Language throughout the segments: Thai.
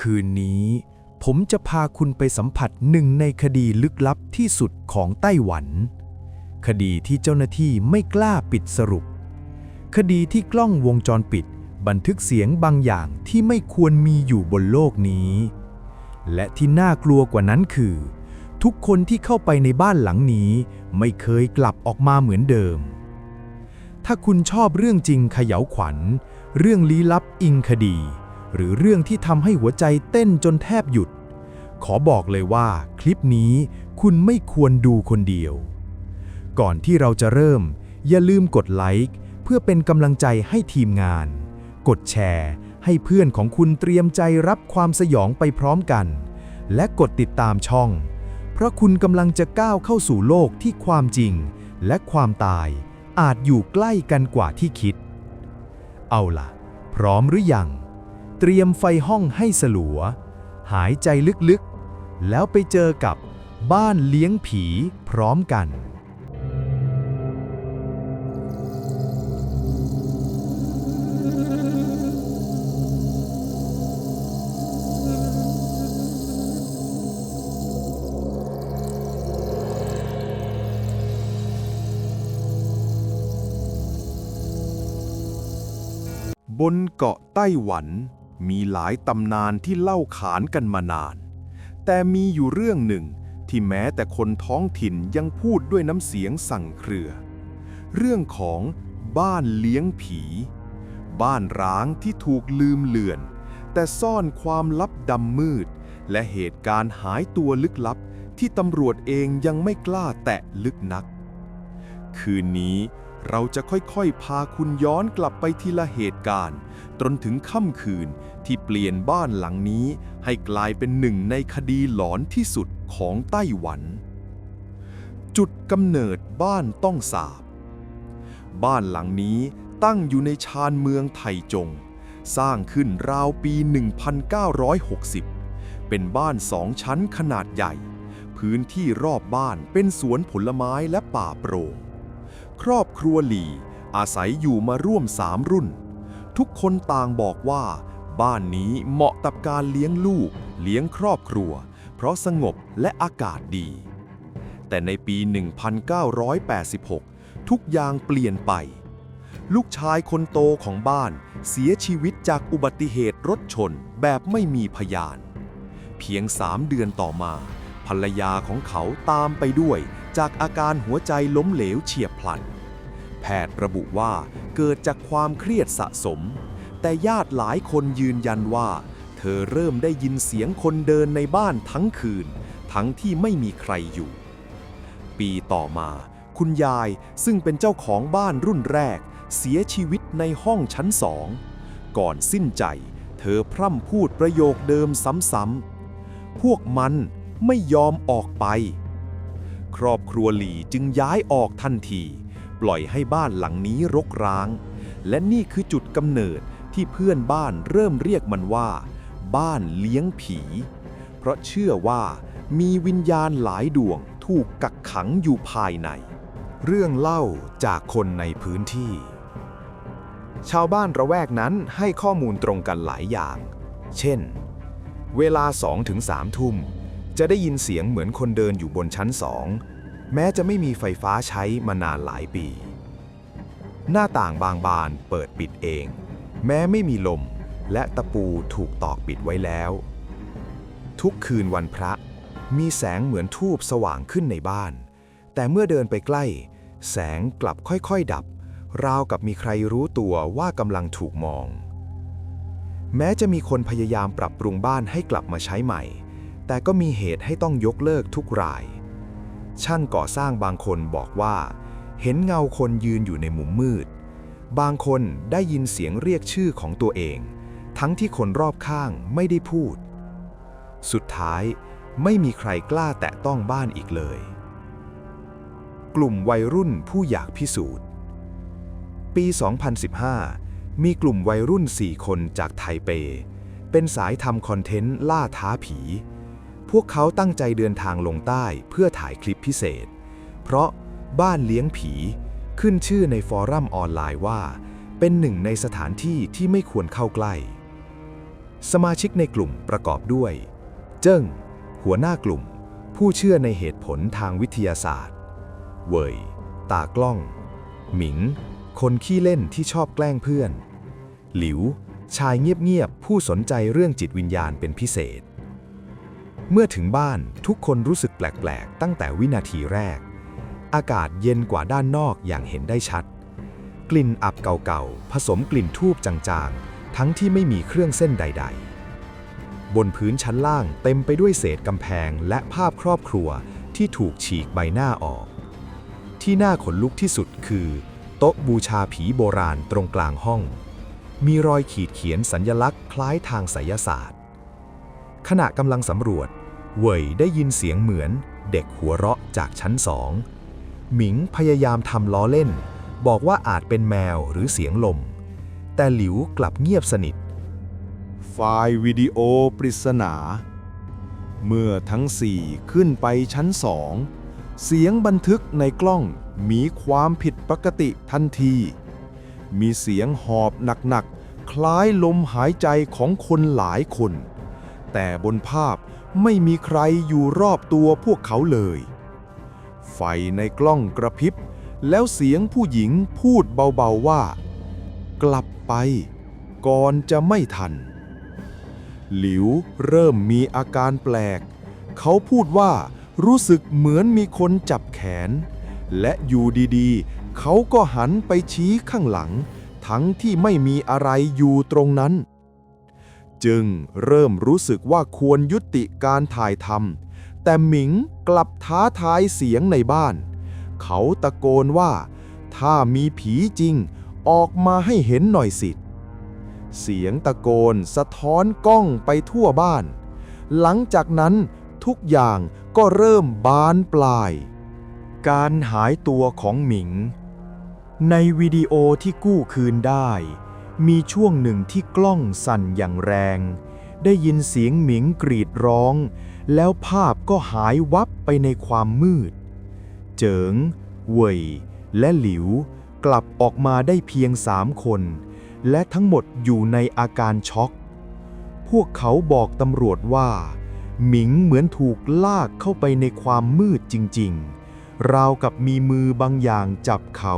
คืนนี้ ผมจะพาคุณไปสัมผัสหนึ่งในคดีลึกลับที่สุดของไต้หวัน คดีที่เจ้าหน้าที่ไม่กล้าปิดสรุป คดีที่กล้องวงจรปิด บันทึกเสียงบางอย่างที่ไม่ควรมีอยู่บนโลกนี้ และที่น่ากลัวกว่านั้นคือ ทุกคนที่เข้าไปในบ้านหลังนี้ ไม่เคยกลับออกมาเหมือนเดิม ถ้าคุณชอบเรื่องจริงเขย่าวขวัญ เรื่องลี้ลับอิงคดี หรือเรื่องที่ทำให้หัวใจเต้นจนแทบหยุด ขอบอกเลยว่าคลิปนี้คุณไม่ควรดูคนเดียว ก่อนที่เราจะเริ่ม อย่าลืมกดไลค์เพื่อเป็นกำลังใจให้ทีมงาน กดแชร์ให้เพื่อนของคุณเตรียมใจรับความสยองไปพร้อมกัน และกดติดตามช่อง เพราะคุณกำลังจะก้าวเข้าสู่โลกที่ความจริง และความตาย อาจอยู่ใกล้กันกว่าที่คิด เอาล่ะ พร้อมหรือยัง เตรียมไฟห้องให้สลัว หายใจลึกๆ แล้วไปเจอกับบ้านเลี้ยงผีพร้อมกัน บนเกาะไต้หวัน มีหลายตำนานที่เล่าขานกันมานาน แต่มีอยู่เรื่องหนึ่งที่แม้แต่คนท้องถิ่นยังพูดด้วยน้ำเสียงสั่งเครือ เรื่องของบ้านเลี้ยงผี บ้านร้างที่ถูกลืมเลือน แต่ซ่อนความลับดำมืด และเหตุการณ์หายตัวลึกลับที่ตำรวจเองยังไม่กล้าแตะลึกนัก คืนนี้ เราจะค่อยๆ พาคุณย้อนกลับไปทีละเหตุการณ์ จนถึงค่ำคืนที่เปลี่ยนบ้านหลังนี้ ให้กลายเป็นหนึ่งในคดีหลอนที่สุดของไต้หวัน จุดกำเนิดบ้านต้องสาบ บ้านหลังนี้ตั้งอยู่ในชานเมืองไถจง สร้างขึ้นราวปี 1960 เป็นบ้านสองชั้นขนาดใหญ่ พื้นที่รอบบ้านเป็นสวนผลไม้และป่าโปร่ง ครอบครัวหลี อาศัยอยู่มาร่วมสามรุ่น ทุกคนต่างบอกว่า บ้านนี้เหมาะกับการเลี้ยงลูก เลี้ยงครอบครัว เพราะสงบและอากาศดี แต่ในปี 1986 ทุกอย่างเปลี่ยนไป ลูกชายคนโตของบ้านเสียชีวิตจากอุบัติเหตุรถชนแบบไม่มีพยาน เพียงสามเดือนต่อมา ภรรยาของเขาตามไปด้วย จากอาการหัวใจล้มเหลวเฉียบพลัน แพทย์ระบุว่าเกิดจากความเครียดสะสม แต่ญาติหลายคนยืนยันว่า เธอเริ่มได้ยินเสียงคนเดินในบ้านทั้งคืน ทั้งที่ไม่มีใครอยู่ ปีต่อมา คุณยายซึ่งเป็นเจ้าของบ้านรุ่นแรก เสียชีวิตในห้องชั้นสอง ก่อนสิ้นใจ เธอพร่ำพูดประโยคเดิมซ้ำๆพวกมันไม่ยอมออกไป ครอบครัวหลีจึงย้ายออกทันที ปล่อยให้บ้านหลังนี้รกร้าง และนี่คือจุดกำเนิดที่เพื่อนบ้านเริ่มเรียกมันว่า บ้านเลี้ยงผี เพราะเชื่อว่ามีวิญญาณหลายดวงถูกกักขังอยู่ภายใน เรื่องเล่าจากคนในพื้นที่ ชาวบ้านระแวกนั้นให้ข้อมูลตรงกันหลายอย่าง เช่น เวลา 2-3 ทุ่ม จะได้ยินเสียงเหมือนคนเดินอยู่บนชั้นสอง แม้จะไม่มีไฟฟ้าใช้มานานหลายปี หน้าต่างบางบานเปิดปิดเอง แม้ไม่มีลมและตะปูถูกตอกปิดไว้แล้ว ทุกคืนวันพระ มีแสงเหมือนทูบสว่างขึ้นในบ้าน แต่เมื่อเดินไปใกล้ แสงกลับค่อยๆดับ ราวกับมีใครรู้ตัวว่ากำลังถูกมอง แม้จะมีคนพยายามปรับปรุงบ้านให้กลับมาใช้ใหม่ แต่ก็มีเหตุให้ต้องยกเลิกทุกราย ช่างก่อสร้างบางคนบอกว่า เห็นเงาคนยืนอยู่ในมุมมืด บางคนได้ยินเสียงเรียกชื่อของตัวเอง ทั้งที่คนรอบข้างไม่ได้พูด สุดท้ายไม่มีใครกล้าแตะต้องบ้านอีกเลย กลุ่มวัยรุ่นผู้อยากพิสูจน์ ปี 2015 มีกลุ่มวัยรุ่น 4 คนจากไทเป เป็นสายทำคอนเทนต์ล่าท้าผี พวกเขาตั้งใจเดินทางลงใต้เพื่อถ่ายคลิปพิเศษ เพราะบ้านเลี้ยงผีขึ้นชื่อในฟอรัมออนไลน์ว่า เป็นหนึ่งในสถานที่ที่ไม่ควรเข้าใกล้ สมาชิกในกลุ่มประกอบด้วย เจิ้ง หัวหน้ากลุ่ม ผู้เชื่อในเหตุผลทางวิทยาศาสตร์ เว่ยตากล้อง หมิง คนขี้เล่นที่ชอบแกล้งเพื่อน หลิว ชายเงียบๆผู้สนใจเรื่องจิตวิญญาณเป็นพิเศษ เมื่อถึงบ้านทุกคนรู้สึกแปลก ๆ ตั้งแต่วินาทีแรก อากาศเย็นกว่าด้านนอกอย่างเห็นได้ชัด กลิ่นอับเก่าๆ ผสมกลิ่นทูบจางๆ ทั้งที่ไม่มีเครื่องเส้นใด ๆ บนพื้นชั้นล่างเต็มไปด้วยเศษกำแพงและภาพครอบครัวที่ถูกฉีกใบหน้าออก ที่น่าขนลุกที่สุดคือ โต๊ะบูชาผีโบราณตรงกลางห้อง มีรอยขีดเขียนสัญลักษณ์คล้ายทางไสยศาสตร์ ขณะกำลังสำรวจ เว่ยได้ยินเสียงเหมือนเด็กหัวเราะจากชั้นสอง หมิงพยายามทำล้อเล่น บอกว่าอาจเป็นแมวหรือเสียงลม แต่หลิวกลับเงียบสนิท ไฟล์วิดีโอปริศนา เมื่อทั้งสี่ขึ้นไปชั้นสอง เสียงบันทึกในกล้องมีความผิดปกติทันที มีเสียงหอบหนักๆ คล้ายลมหายใจของคนหลายคน แต่บนภาพ ไม่มีใครอยู่รอบตัวพวกเขาเลย ไฟในกล้องกระพริบ แล้วเสียงผู้หญิงพูดเบาๆว่า กลับไป ก่อนจะไม่ทัน หลิวเริ่มมีอาการแปลก เขาพูดว่ารู้สึกเหมือนมีคนจับแขน และอยู่ดีๆ เขาก็หันไปชี้ข้างหลัง ทั้งที่ไม่มีอะไรอยู่ตรงนั้น จึงเริ่มรู้สึกว่าควรยุติการถ่ายทำแต่หมิงกลับท้าทายเสียงในบ้าน เขาตะโกนว่า ถ้ามีผีจริง ออกมาให้เห็นหน่อยสิ เสียงตะโกนสะท้อนกล้องไปทั่วบ้าน หลังจากนั้นทุกอย่างก็เริ่มบานปลาย การหายตัวของหมิง ในวิดีโอที่กู้คืนได้ มีช่วงหนึ่งที่กล้องสั่นอย่างแรง ได้ยินเสียงหมิงกรีดร้อง แล้วภาพก็หายวับไปในความมืด เจิง เว่ย และหลิว กลับออกมาได้เพียงสามคน และทั้งหมดอยู่ในอาการช็อก พวกเขาบอกตำรวจว่า หมิงเหมือนถูกลากเข้าไปในความมืดจริง ๆ ราวกับมีมือบางอย่างจับเขา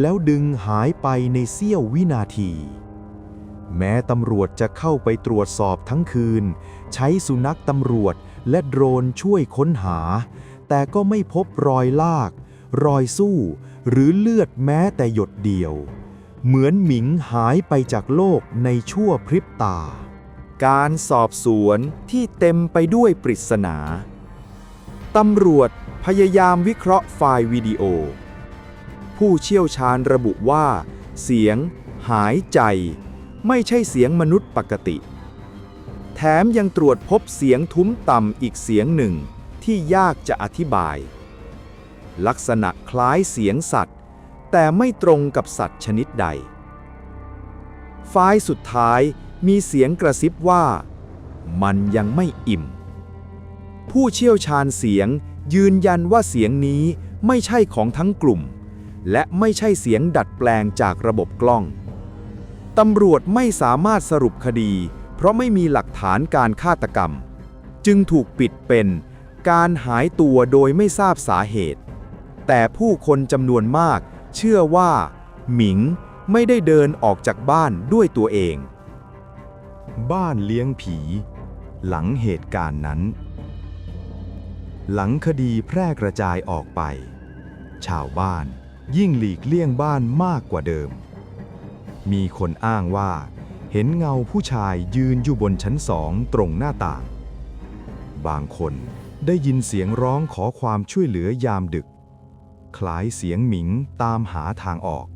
แล้วดึงหายไปในเสี้ยววินาที แม้ตำรวจจะเข้าไปตรวจสอบทั้งคืน ใช้สุนัขตำรวจและโดรนช่วยค้นหา แต่ก็ไม่พบรอยลาก รอยสู้ หรือเลือดแม้แต่หยดเดียว เหมือนหมิงหายไปจากโลกในชั่วพริบตา การสอบสวนที่เต็มไปด้วยปริศนาตำรวจ พยายามวิเคราะห์ไฟล์วิดีโอ ผู้เชี่ยวชาญระบุว่า เสียง หายใจ ไม่ใช่เสียงมนุษย์ปกติ แถมยังตรวจพบเสียงทุ้มต่ำอีกเสียงหนึ่งที่ยากจะอธิบาย ลักษณะคล้ายเสียงสัตว์ แต่ไม่ตรงกับสัตว์ชนิดใดไฟล์สุดท้ายมีเสียงกระซิบว่า มันยังไม่อิ่ม ผู้เชี่ยวชาญเสียง ยืนยันว่าเสียงนี้ไม่ใช่ของทั้งกลุ่ม และไม่ใช่เสียงดัดแปลงจากระบบกล้อง ตำรวจไม่สามารถสรุปคดี เพราะไม่มีหลักฐานการฆาตกรรม จึงถูกปิดเป็นการหายตัวโดยไม่ทราบสาเหตุ แต่ผู้คนจำนวนมากเชื่อว่า หมิงไม่ได้เดินออกจากบ้านด้วยตัวเอง บ้านเลี้ยงผี หลังเหตุการณ์นั้น หลังคดีแพร่กระจายออกไป ชาวบ้านยิ่งหลีกเลี่ยงบ้านมากกว่าเดิม มีคนอ้างว่า เห็นเงาผู้ชายยืนอยู่บนชั้นสองตรงหน้าต่าง บางคนได้ยินเสียงร้องขอความช่วยเหลือยามดึก คล้ายเสียงหมิงตามหาทางออก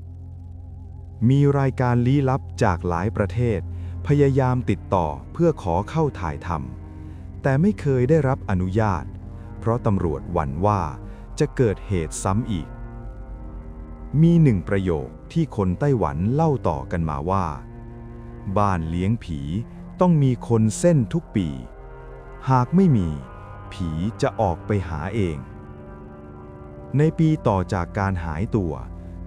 มีรายการลี้ลับจากหลายประเทศ พยายามติดต่อเพื่อขอเข้าถ่ายทำแต่ไม่เคยได้รับอนุญาต ราะตำรวจหวั่นว่าจะเกิดเหตุซ้ำอีก มีหนึ่งประโยคที่คนไต้หวันเล่าต่อกันมาว่า บ้านเลี้ยงผีต้องมีคนเส้นทุกปี หากไม่มี ผีจะออกไปหาเอง ในปีต่อจากการหายตัว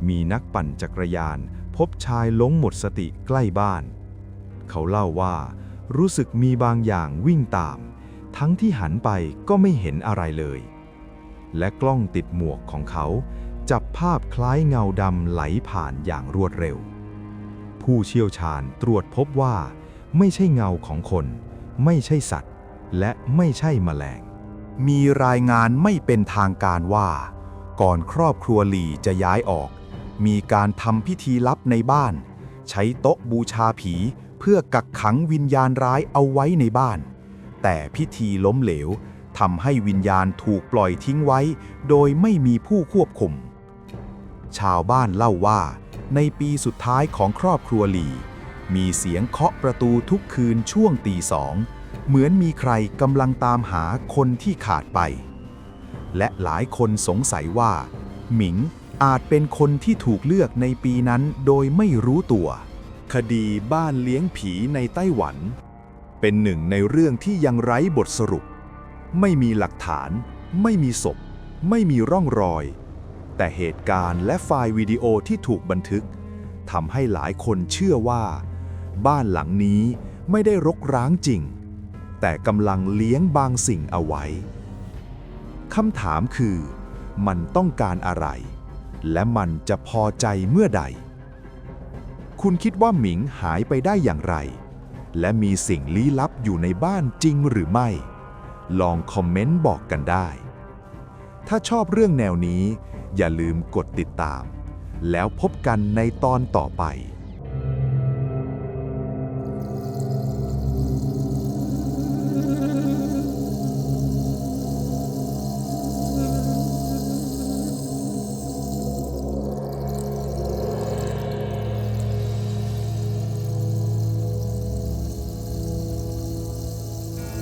มีนักปั่นจักรยาน พบชายล้มหมดสติใกล้บ้าน เขาเล่าว่า รู้สึกมีบางอย่างวิ่งตาม ทั้งที่หันไปก็ไม่เห็นอะไรเลย และกล้องติดหมวกของเขา จับภาพคล้ายเงาดำไหลผ่านอย่างรวดเร็ว ผู้เชี่ยวชาญตรวจพบว่า ไม่ใช่เงาของคน ไม่ใช่สัตว์ และไม่ใช่แมลง มีรายงานไม่เป็นทางการว่า ก่อนครอบครัวหลีจะย้ายออก มีการทำพิธีลับในบ้าน ใช้โต๊ะบูชาผี เพื่อกักขังวิญญาณร้ายเอาไว้ในบ้าน แต่พิธีล้มเหลวทำให้วิญญาณถูกปล่อยทิ้งไว้ โดยไม่มีผู้ควบคุม ชาวบ้านเล่าว่า ในปีสุดท้ายของครอบครัวหลี มีเสียงเคาะประตูทุกคืนช่วงตีสอง เหมือนมีใครกำลังตามหาคนที่ขาดไป และหลายคนสงสัยว่า หมิงอาจเป็นคนที่ถูกเลือกในปีนั้นโดยไม่รู้ตัว คดีบ้านเลี้ยงผีในไต้หวัน เป็นหนึ่งในเรื่องที่ยังไร้บทสรุป ไม่มีหลักฐาน ไม่มีศพ ไม่มีร่องรอย แต่เหตุการณ์และไฟล์วิดีโอที่ถูกบันทึกทำให้หลายคนเชื่อว่า บ้านหลังนี้ไม่ได้รกร้างจริง แต่กำลังเลี้ยงบางสิ่งเอาไว้คำถามคือ มันต้องการอะไร และมันจะพอใจเมื่อใด คุณคิดว่าหมิงหายไปได้อย่างไร และมีสิ่งลี้ลับอยู่ในบ้านจริงหรือไม่ ลองคอมเมนต์บอกกันได้ ถ้าชอบเรื่องแนวนี้ อย่าลืมกดติดตาม แล้วพบกันในตอนต่อไป